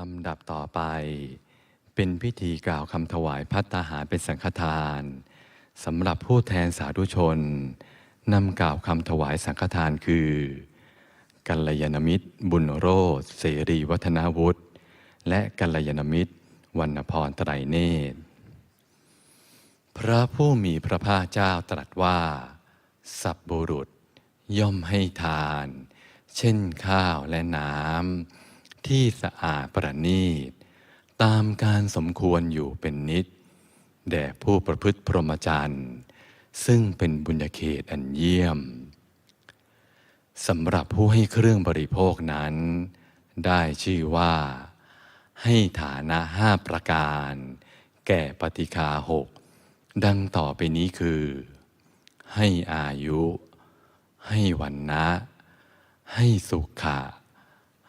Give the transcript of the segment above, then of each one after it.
ลำดับต่อไป เป็นพิธีกล่าวคำถวายพัตตาหารเป็นสังฆทานสำหรับผู้แทนสาธุชนนำกล่าวคำถวายสังฆทานคือ กัลยาณมิตร บุญโรธเสรีวัฒนาวุฒิและกัลยาณมิตรวรรณพรไตรเนตร พระผู้มีพระภาคเจ้าตรัสว่า สัพบุรุษย่อมให้ทาน เช่นข้าวและน้ำ ที่สะอาดประณีต ตามการสมควรอยู่เป็นนิด แด่ผู้ประพฤติพรหมจรรย์ซึ่งเป็นบุญญาเขตอันเยี่ยมสำหรับผู้ให้เครื่องบริโภคนั้น ได้ชื่อว่า ให้ฐานะห้าประการ แก่ปฏิคาหกดังต่อไปนี้คือ ให้อายุ ให้วันนะ ให้สุขะ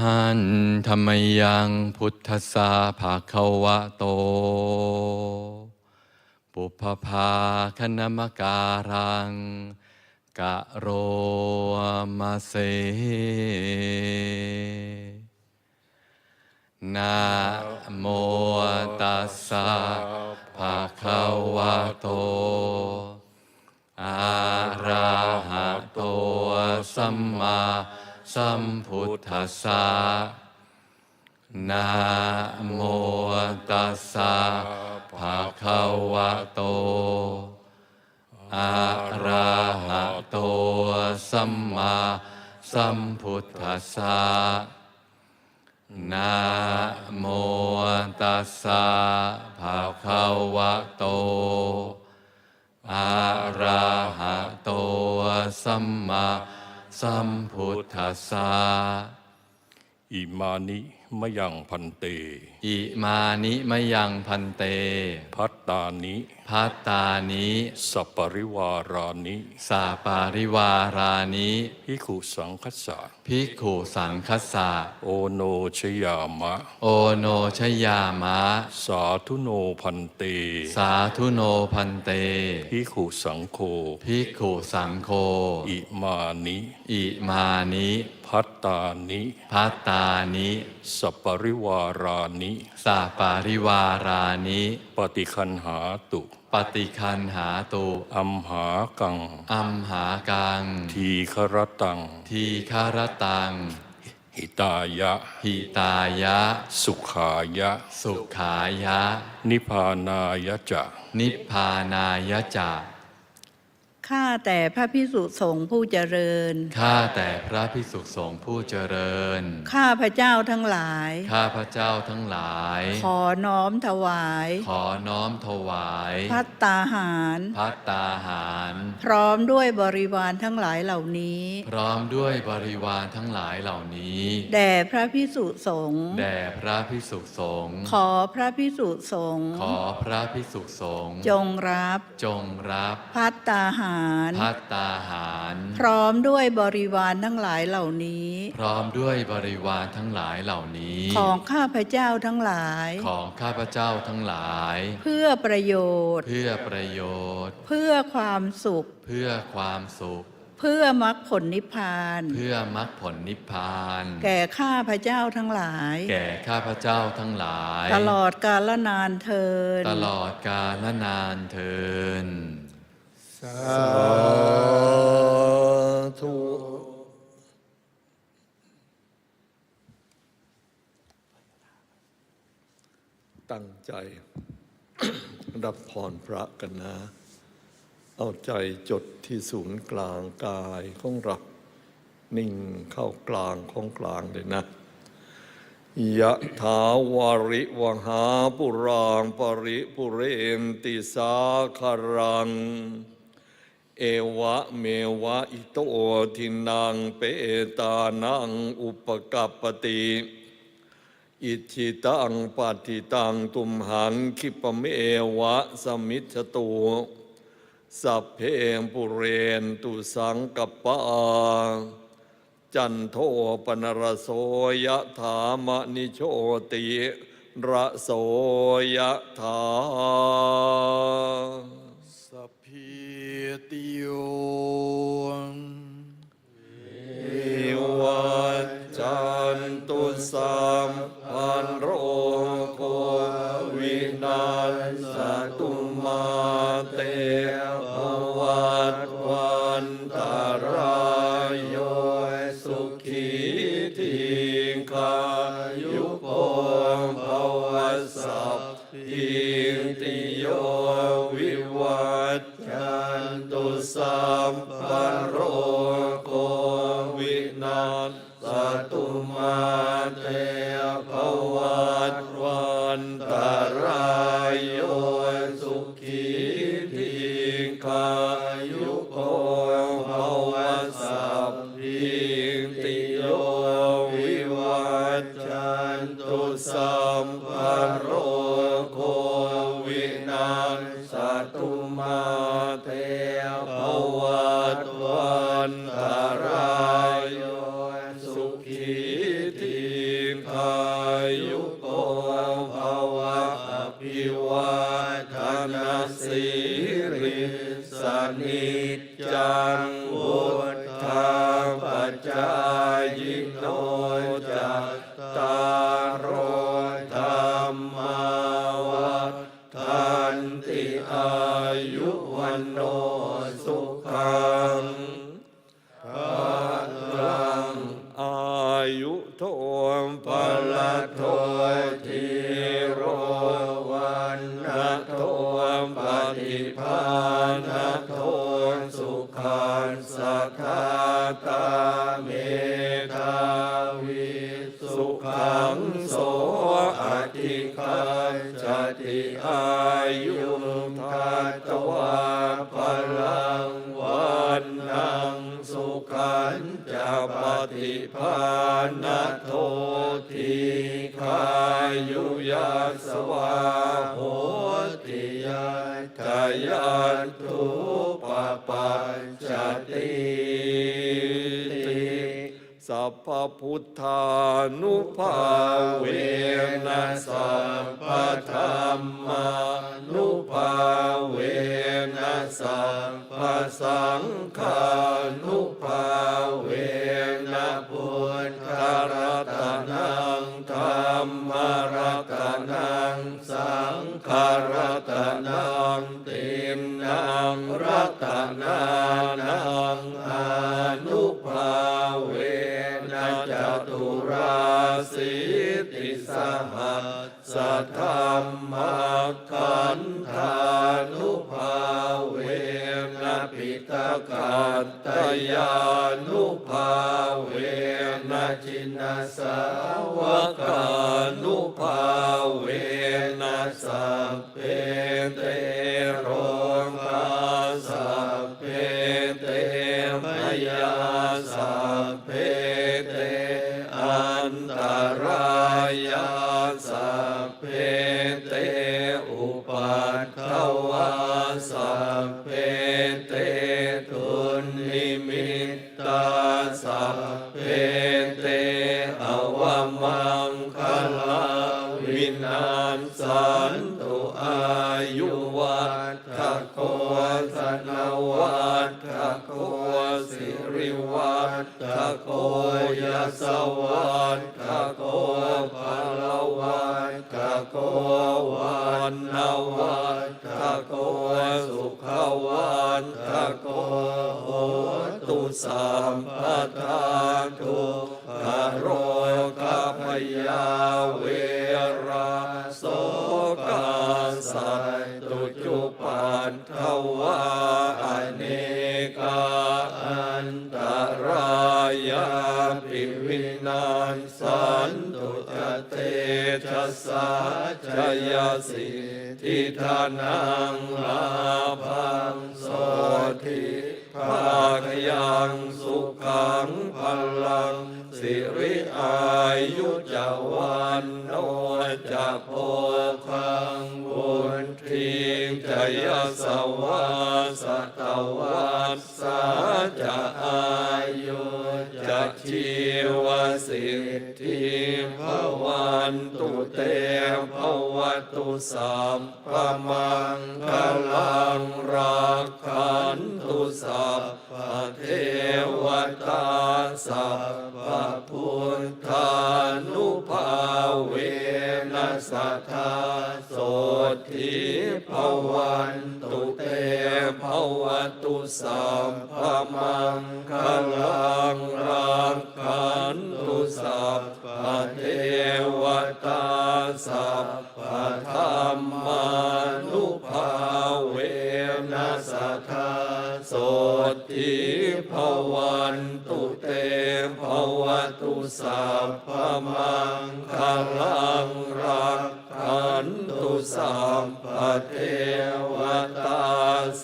หันธรรมยังพุทธสาภาควะโต ปุพพาคณมการัง กะโรมาเซนะโมตัสสะภะคะวะโต อะระหะโตสัมมา สัมพุทธัสสะนะโมตัสสะภะคะวะโต อะระหะโต สัมมาสัมพุทธัสสะนะโมตัสสะภะคะวะโต อะระหะโต สัมมา สัมพุทธัสสะอิมานิมะยังพันเต อิมานิมะยังพันเต พัตตานิพัตตานิสัปปริวารานิ สาปาริวารานิพิขุสังคัสสะภิกขุสังคัสสะโอโนชยามะ โอโนชยามะ สาธุโนพันเต สาธุโนพันเตพิขุสังโฆภิกขุสังโฆอิมานิอิมานิพัตตานิพัตตานิสัปปริวารานิสาปาริวารานิ ปฏิคันหาตุ ปฏิคันหาตุอัมหากัง อัมหากัง ทีครตัง ทีคารตัง หิตายะ หิตายะ สุขายะ สุขายะ นิพพานายะจะ นิพพานายะจะ ข้าแต่พระพิสุสงฆ์ผู้เจริญ ข้าแต่พระพิสุสงฆ์ผู้เจริญ ข้าพระเจ้าทั้งหลาย ข้าพระเจ้าทั้งหลาย ขอน้อมถวาย ขอน้อมถวาย พัตตาหาร พัตตาหาร พร้อมด้วยบริวารทั้งหลายเหล่านี้ พร้อมด้วยบริวารทั้งหลายเหล่านี้ แด่พระพิสุสงฆ์ แด่พระพิสุสงฆ์ ขอพระพิสุสงฆ์ ขอพระพิสุสงฆ์ จงรับ จงรับ พัตตาหารพัตตาหาร พร้อมด้วยบริวารทั้งหลายเหล่านี้ พร้อมด้วยบริวารทั้งหลายเหล่านี้ ของข้าพระเจ้าทั้งหลาย ของข้าพเจ้าทั้งหลาย เพื่อประโยชน์ เพื่อประโยชน์ เพื่อความสุข เพื่อความสุขเพื่อมรรคผลนิพพาน เพื่อมรรคผลนิพพาน แก่ข้าพระเจ้าทั้งหลาย แก่ข้าพเจ้าทั้งหลาย ตลอดกาลนานเทิน ตลอดกาลนานเทิน สาธุตั้งใจรับพรพระกันนะ เอาใจจดที่ศูนย์กลางกายของเรานิ่งเข้ากลางของกลางเลยนะยะถาวาริวหาปุรางปริปุเรนติสาคารัง เอวะเมวะอิโตทินังเปตานังอุปกัปปติอิจิตังปฏิตังตุมหังคิปเมวะสมิจตุสัพเพปุเรนตุสังกปปาจันโทปนรโสยะถามนิโชติระโสยะถา ติโยวิวัจจันตุสัมพันโรโควินา ตุมาเตภวัตวันตารายโยสุขีทีคายุโกภวสัพพิติโยวิวัจจันตุสัมพันโรโควินาศตุมาเตภวัตวันตารา พุทธานุภาเวนะสัพพธรรมานุภาเวนะสัพพสังฆานุภาเว หัสธรรมขันธานุภาเวนะปิตกัตตยานุภาเวนะจินนาสาวกานุภาเวนะสัพเพเตโรกาสัพเพเตมยาสัพเพเตอันตรา ยาสัพเพเตอุปัฏฐวา ยสวัฏโกภะละวัฏโกวันนวัฏโกสุขวัฏโกโหตุสัมปทาทุกขโรคพยาเวราโสกาสัตตุจุปันทวาอเนกาอันตรา ยาปิวินันสันตุจเตชะสาชยสิทิธานังลาภังโสทิภาคยังสุขังพลัง สิริอายุจวันโนจะโพคังบุญทิงจยสวาสตวัสสาจะอา ชีวสิทธิภวันตุเตภวตุสัมปมังคลังรักขันตุสัพพเทวตาสัพพพุทธานุภาเวนัสทธาโสทิภวันตุเตภวตุสัม นตุสัมปเทวตา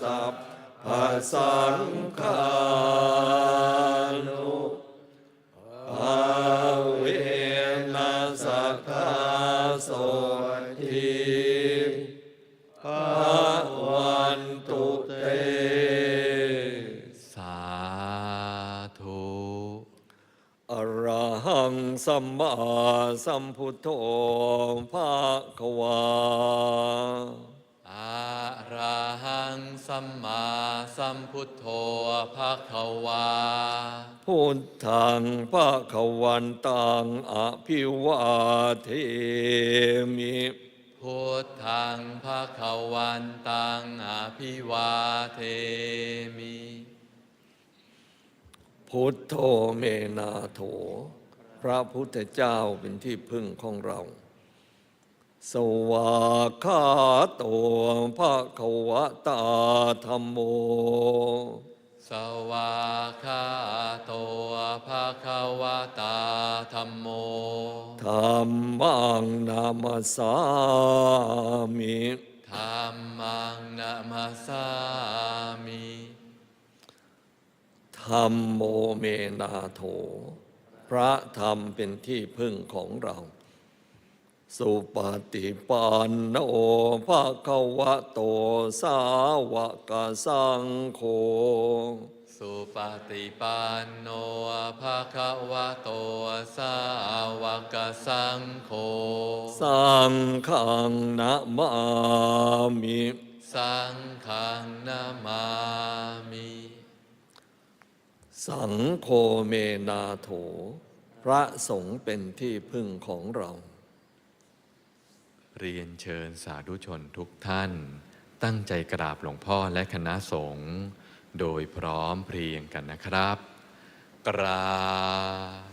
สัพพสังฆานุ สัมมาสัมพุทโธภาควาอะระหังสัมมาสัมพุทโธภะคะวาพุทธังภาควันตังอภิวาเทมิพุทธังภะคะวันตังอภิวาเทมิพุทโธเมนาโถ พระพุทธเจ้าเป็นที่พึ่งของเรา สวากขาโตภาควตาธรรมโม สวาคาโตภะคะวะตาธัมโมธรรมังนามาสามิธัมมังนะมาสามิธรรมโมเมนาโถ พระธรรมเป็นที่พึ่งของเรา สุปฏิปันโนภาควะโตสาวกสังโฆสุปฏิปันโนภะคะวะโตสาวกสังโฆสังฆังนะมามิ สังฆังนามามิ สังโฆเมนาโถ พระสงฆ์เป็นที่พึ่งของเรา เรียนเชิญสาธุชนทุกท่าน ตั้งใจกราบหลวงพ่อและคณะสงฆ์โดยพร้อมเพรียงกันนะครับ กราบ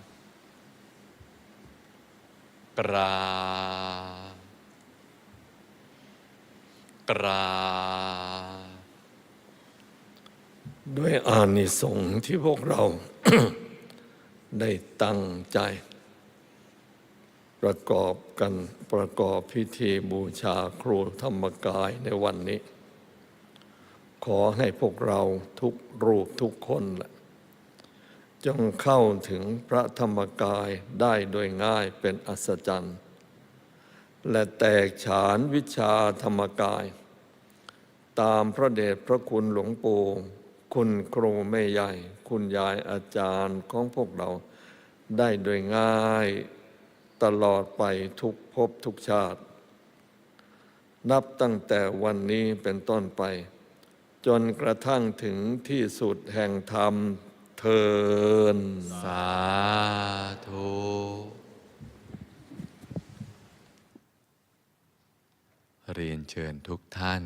กราบกราบ ด้วยอานิสงส์ที่พวกเราได้ตั้งใจ ประกอบกันประกอบพิธีบูชาครูธรรมกายในวันนี้ ขอให้พวกเราทุกรูปทุกคนแหละจงเข้าถึงพระธรรมกายได้โดยง่ายเป็นอัศจรรย์ และแตกฉานวิชาธรรมกาย ตามพระเดชพระคุณหลวงปู่ คุณครูแม่ใหญ่ คุณยายอาจารย์ของพวกเรา ได้โดยง่ายตลอดไปทุกภพทุกชาติ นับตั้งแต่วันนี้เป็นต้นไป จนกระทั่งถึงที่สุดแห่งธรรมเทินสาธุเรียนเชิญทุกท่าน